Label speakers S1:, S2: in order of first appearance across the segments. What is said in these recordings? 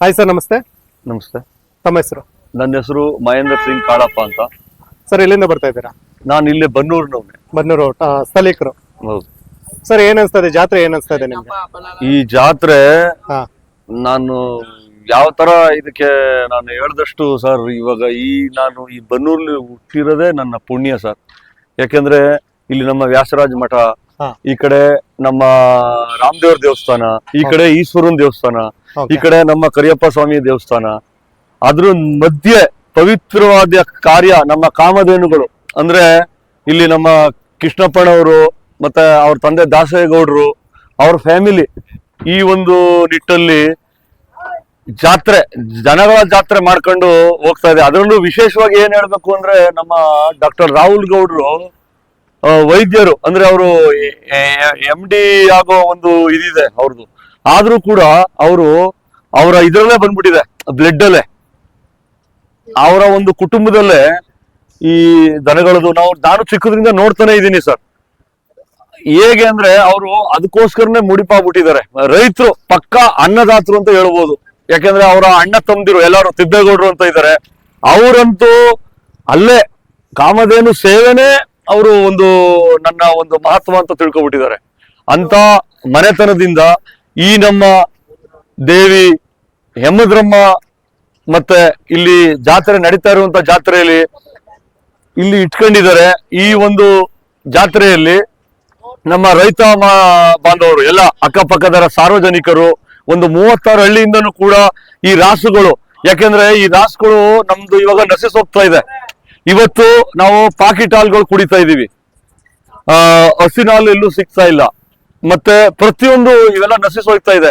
S1: Hi sir ನಮಸ್ತೆ.
S2: ನಮಸ್ತೆ.
S1: ತಮ್ಮ ಹೆಸರು?
S2: ನನ್ನ ಹೆಸರು ಮಹೇಂದ್ರ ಸಿಂಗ್ ಕಾಳಪ್ಪ ಅಂತ.
S1: ಸರ್ ಎಲ್ಲಿಂದ ಬರ್ತಾ ಇದ್ದೀರಾ?
S2: ನಾನು ಇಲ್ಲೇ ಬನ್ನೂರಿನವನೇ.
S1: ಬನ್ನೂರು ಆ, ಸ್ಥಳೀಕರು.
S2: ಹೌದು.
S1: ಸರ್ ಏನ್ ಅನ್ಸ್ತದೆ? ಜಾತ್ರೆ ಏನ್ ಅನ್ಸ್ತಾ ಇದೆ ನಿಮ್ಗೆ?
S2: ಈ ಜಾತ್ರೆ
S1: ಹಾ.
S2: ನಾನು ಯಾವ ತರ ಇದಕ್ಕೆ ನಾನು ಹೇಳ್ದಷ್ಟು ಸರ್ ಇವಾಗ ಈ ನಾನು ಈ ಬನ್ನೂರ್ಲಿ ಹುಟ್ಟಿರೋದೇ ನನ್ನ ಪುಣ್ಯ ಸರ್ ಯಾಕೆಂದ್ರೆ ಇಲ್ಲಿ ನಮ್ಮ ವ್ಯಾಸರಾಜ ಮಠ. ಈ ಕಡೆ ನಮ್ಮ ರಾಮದೇವ್ರ ದೇವಸ್ಥಾನ ಈ ಕಡೆ ಈಶ್ವರನ್ ದೇವಸ್ಥಾನ ಈ ಕಡೆ ನಮ್ಮ ಕರಿಯಪ್ಪ ಸ್ವಾಮಿ ದೇವಸ್ಥಾನ. ಅದ್ರ ಮಧ್ಯೆ ಪವಿತ್ರವಾದ ಕಾರ್ಯ ನಮ್ಮ ಕಾಮಧೇನುಗಳು. ಅಂದ್ರೆ ಇಲ್ಲಿ ನಮ್ಮ ಕೃಷ್ಣಪ್ಪನವರು ಮತ್ತೆ ಅವ್ರ ತಂದೆ ದಾಸೇಗೌಡರು ಅವ್ರ ಫ್ಯಾಮಿಲಿ ಈ ಒಂದು ನಿಟ್ಟಲ್ಲಿ ಜಾತ್ರೆ ಜನಗಳ ಜಾತ್ರೆ ಮಾಡ್ಕೊಂಡು ಹೋಗ್ತಾ ಇದೆ. ಅದರಲ್ಲೂ ವಿಶೇಷವಾಗಿ ಏನ್ ಹೇಳ್ಬೇಕು ಅಂದ್ರೆ ನಮ್ಮ ಡಾಕ್ಟರ್ ರಾಹುಲ್ ಗೌಡ್ರು ವೈದ್ಯರು, ಅಂದ್ರೆ ಅವರು ಎಂ ಡಿ ಆಗೋ ಒಂದು ಇದಿದೆ ಅವ್ರದ್ದು ಆದ್ರೂ ಕೂಡ ಅವರು ಅವರ ಇದರಲ್ಲೇ ಬಂದ್ಬಿಟ್ಟಿದೆ ಬ್ಲಡ್ ಅಲ್ಲೇ ಅವರ ಒಂದು ಕುಟುಂಬದಲ್ಲೇ ಈ ದನಗಳದು, ನಾವು, ನಾನು ಚಿಕ್ಕದ್ರಿಂದ ನೋಡ್ತಾನೆ ಇದ್ದೀನಿ ಸರ್. ಹೇಗೆ ಅಂದ್ರೆ ಅವರು ಅದಕ್ಕೋಸ್ಕರನೇ ಮುಡಿಪಾಗ್ಬಿಟ್ಟಿದ್ದಾರೆ. ರೈತರು ಪಕ್ಕ ಅನ್ನದಾತರು ಅಂತ ಹೇಳ್ಬೋದು. ಯಾಕೆಂದ್ರೆ ಅವರ ಅಣ್ಣ ತಮ್ಮದಿರು ಎಲ್ಲರೂ ತಿಬ್ಬೇಗೌಡರು ಅಂತ ಇದ್ದಾರೆ. ಅವರಂತೂ ಅಲ್ಲೇ ಕಾಮಧೇನು ಸೇವೆನೇ ಅವರು ಒಂದು ನನ್ನ ಒಂದು ಮಹತ್ವ ಅಂತ ತಿಳ್ಕೊಬಿಟ್ಟಿದ್ದಾರೆ. ಅಂತ ಮನೆತನದಿಂದ ಈ ನಮ್ಮ ದೇವಿ ಹೆಮ್ಮದ್ರಮ್ಮ ಮತ್ತೆ ಇಲ್ಲಿ ಜಾತ್ರೆ ನಡೀತಾ ಇರುವಂತ ಜಾತ್ರೆಯಲ್ಲಿ ಇಲ್ಲಿ ಇಟ್ಕೊಂಡಿದ್ದಾರೆ. ಈ ಒಂದು ಜಾತ್ರೆಯಲ್ಲಿ ನಮ್ಮ ರೈತ ಬಾಂಧವರು, ಎಲ್ಲ ಅಕ್ಕಪಕ್ಕದರ ಸಾರ್ವಜನಿಕರು ಒಂದು ಮೂವತ್ತಾರು ಹಳ್ಳಿಯಿಂದನೂ ಕೂಡ ಈ ರಾಸುಗಳು, ಯಾಕೆಂದ್ರೆ ಈ ರಾಸುಗಳು ನಮ್ದು ಇವಾಗ ನಶಿಸೋಗ್ತಾ ಇದೆ. ಇವತ್ತು ನಾವು ಪಾಕಿಟ್ ಹಾಲ್ಗಳು ಕುಡಿತಾ ಇದೀವಿ ಆ, ಹಸಿನ ಹಾಲು ಎಲ್ಲೂ ಸಿಗ್ತಾ ಇಲ್ಲ. ಮತ್ತೆ ಪ್ರತಿಯೊಂದು ಇವೆಲ್ಲ ನಶಿಸ್ ಹೋಗ್ತಾ ಇದೆ.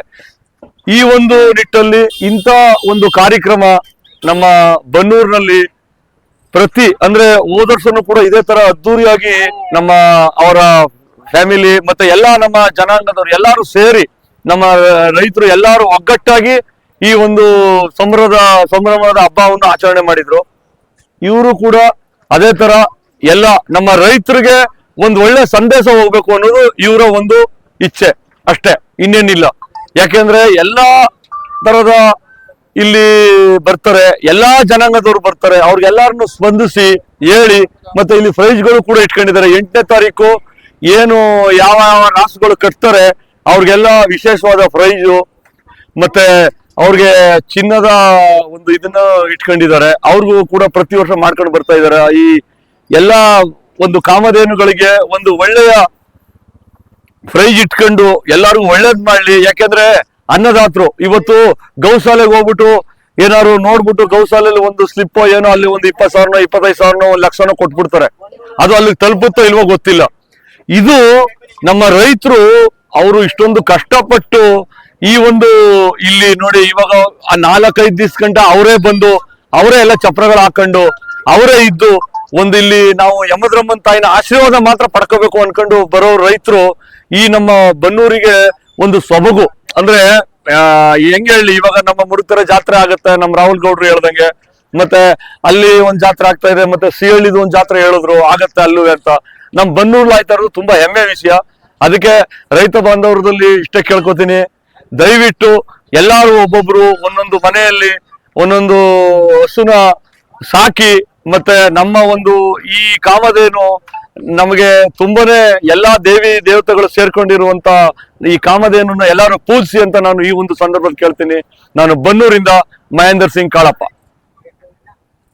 S2: ಈ ಒಂದು ನಿಟ್ಟಲ್ಲಿ ಇಂಥ ಒಂದು ಕಾರ್ಯಕ್ರಮ ನಮ್ಮ ಬನ್ನೂರಿನಲ್ಲಿ ಪ್ರತಿ, ಅಂದ್ರೆ ವರ್ಷನೂ ಕೂಡ ಇದೇ ತರ ಅದ್ದೂರಿಯಾಗಿ ನಮ್ಮ ಅವರ ಫ್ಯಾಮಿಲಿ ಮತ್ತೆ ಎಲ್ಲಾ ನಮ್ಮ ಜನಾಂಗದವರು ಎಲ್ಲಾರು ಸೇರಿ ನಮ್ಮ ರೈತರು ಎಲ್ಲಾರು ಒಗ್ಗಟ್ಟಾಗಿ ಈ ಒಂದು ಸಂಭ್ರಮದ ಸಂಭ್ರಮದ ಹಬ್ಬವನ್ನು ಆಚರಣೆ ಮಾಡಿದ್ರು. ಇವರು ಕೂಡ ಅದೇ ತರ ಎಲ್ಲ ನಮ್ಮ ರೈತರಿಗೆ ಒಂದು ಒಳ್ಳೆ ಸಂದೇಶ ಹೋಗ್ಬೇಕು ಅನ್ನೋದು ಇವರ ಒಂದು ಇಚ್ಛೆ ಅಷ್ಟೇ, ಇನ್ನೇನಿಲ್ಲ. ಯಾಕೆಂದ್ರೆ ಎಲ್ಲಾ ತರದ ಇಲ್ಲಿ ಬರ್ತಾರೆ, ಎಲ್ಲಾ ಜನಾಂಗದವರು ಬರ್ತಾರೆ ಅವ್ರಿಗೆಲ್ಲಾರನ್ನು ಸ್ಪಂದಿಸಿ ಹೇಳಿ, ಮತ್ತೆ ಇಲ್ಲಿ ಪ್ರೈಸ್ಗಳು ಕೂಡ ಇಟ್ಕೊಂಡಿದ್ದಾರೆ. ಎಂಟನೇ ತಾರೀಕು ಏನು ಯಾವ ಯಾವ ರಾಸುಗಳು ಕಟ್ತಾರೆ, ಅವ್ರಿಗೆಲ್ಲ ವಿಶೇಷವಾದ ಪ್ರೈಜು ಮತ್ತೆ ಅವ್ರಿಗೆ ಚಿನ್ನದ ಒಂದು ಇದನ್ನ ಇಟ್ಕೊಂಡಿದ್ದಾರೆ. ಅವ್ರಿಗೂ ಕೂಡ ಪ್ರತಿ ವರ್ಷ ಮಾಡ್ಕೊಂಡು ಬರ್ತಾ ಇದ್ದಾರೆ. ಈ ಎಲ್ಲಾ ಒಂದು ಕಾಮಧೇನುಗಳಿಗೆ ಒಂದು ಒಳ್ಳೆಯ ಪ್ರೈಜ್ ಇಟ್ಕೊಂಡು ಎಲ್ಲರಿಗೂ ಒಳ್ಳೇದ್ ಮಾಡ್ಲಿ. ಯಾಕೆಂದ್ರೆ ಅನ್ನದಾತರು ಇವತ್ತು ಗೌಶಾಲೆಗೆ ಹೋಗ್ಬಿಟ್ಟು ಏನಾದ್ರು ನೋಡ್ಬಿಟ್ಟು ಗೌಶಾಲೆಯಲ್ಲಿ ಒಂದು ಸ್ಲಿಪ್ಪೋ ಏನೋ ಅಲ್ಲಿ ಒಂದು ಇಪ್ಪತ್ ಸಾವಿರನೋ, ಇಪ್ಪತ್ತೈದು ಸಾವಿರನೋ, ಒಂದ್ ಲಕ್ಷನೋ ಕೊಟ್ಬಿಡ್ತಾರೆ. ಅದು ಅಲ್ಲಿಗೆ ತಲುಪುತ್ತೋ ಇಲ್ವೋ ಗೊತ್ತಿಲ್ಲ. ಇದು ನಮ್ಮ ರೈತರು ಅವರು ಇಷ್ಟೊಂದು ಕಷ್ಟಪಟ್ಟು ಈ ಒಂದು ಇಲ್ಲಿ ನೋಡಿ ಇವಾಗ ಆ ನಾಲ್ಕೈದು ದಿವಸ ಗಂಟ ಅವರೇ ಬಂದು, ಅವರೇ ಎಲ್ಲ ಚಪ್ರಗಳು ಹಾಕೊಂಡು, ಅವರೇ ಇದ್ದು ಒಂದು ಇಲ್ಲಿ ನಾವು ಯಮದ್ರಮ್ಮನ್ ತಾಯಿನ ಆಶೀರ್ವಾದ ಮಾತ್ರ ಪಡ್ಕೋಬೇಕು ಅನ್ಕೊಂಡು ಬರೋ ರೈತರು ಈ ನಮ್ಮ ಬನ್ನೂರಿಗೆ ಒಂದು ಸೊಬಗು. ಅಂದ್ರೆ ಹೆಂಗೆ ಹೇಳಿ, ಇವಾಗ ನಮ್ಮ ಮುರುತರ ಜಾತ್ರೆ ಆಗುತ್ತೆ, ನಮ್ಮ ರಾಹುಲ್ ಗೌಡ್ರು ಹೇಳ್ದಂಗೆ. ಮತ್ತೆ ಅಲ್ಲಿ ಒಂದ್ ಜಾತ್ರೆ ಆಗ್ತಾ ಇದೆ, ಮತ್ತೆ ಸಿಹಳ್ಳಿದು ಒಂದ್ ಜಾತ್ರೆ ಹೇಳಿದ್ರು, ಆಗತ್ತೆ ಅಲ್ಲೂ ಅಂತ. ನಮ್ ಬನ್ನೂರ್ಲಾಯ್ತಾ ಇರೋದು ತುಂಬಾ ಹೆಮ್ಮೆ ವಿಷಯ. ಅದಕ್ಕೆ ರೈತ ಬಾಂಧವರದಲ್ಲಿ ಇಷ್ಟೇ ಕೇಳ್ಕೊತೀನಿ. ದಯವಿಟ್ಟು ಎಲ್ಲರೂ ಒಬ್ಬೊಬ್ರು ಒಂದೊಂದು ಮನೆಯಲ್ಲಿ ಒಂದೊಂದು ಹಸುನ ಸಾಕಿ ಮತ್ತೆ ನಮ್ಮ ಒಂದು ಈ ಕಾಮಧೇನು ನಮಗೆ ತುಂಬನೇ ಎಲ್ಲಾ ದೇವಿ ದೇವತೆಗಳು ಸೇರ್ಕೊಂಡಿರುವಂತ ಈ ಕಾಮಧೇನನ್ನು ಎಲ್ಲರೂ ಪೂಜಿಸಿ ಅಂತ ನಾನು ಈ ಒಂದು ಸಂದರ್ಭದಲ್ಲಿ ಕೇಳ್ತೀನಿ. ನಾನು ಬನ್ನೂರಿಂದ ಮಹೇಂದ್ರ ಸಿಂಗ್ ಕಾಳಪ್ಪ.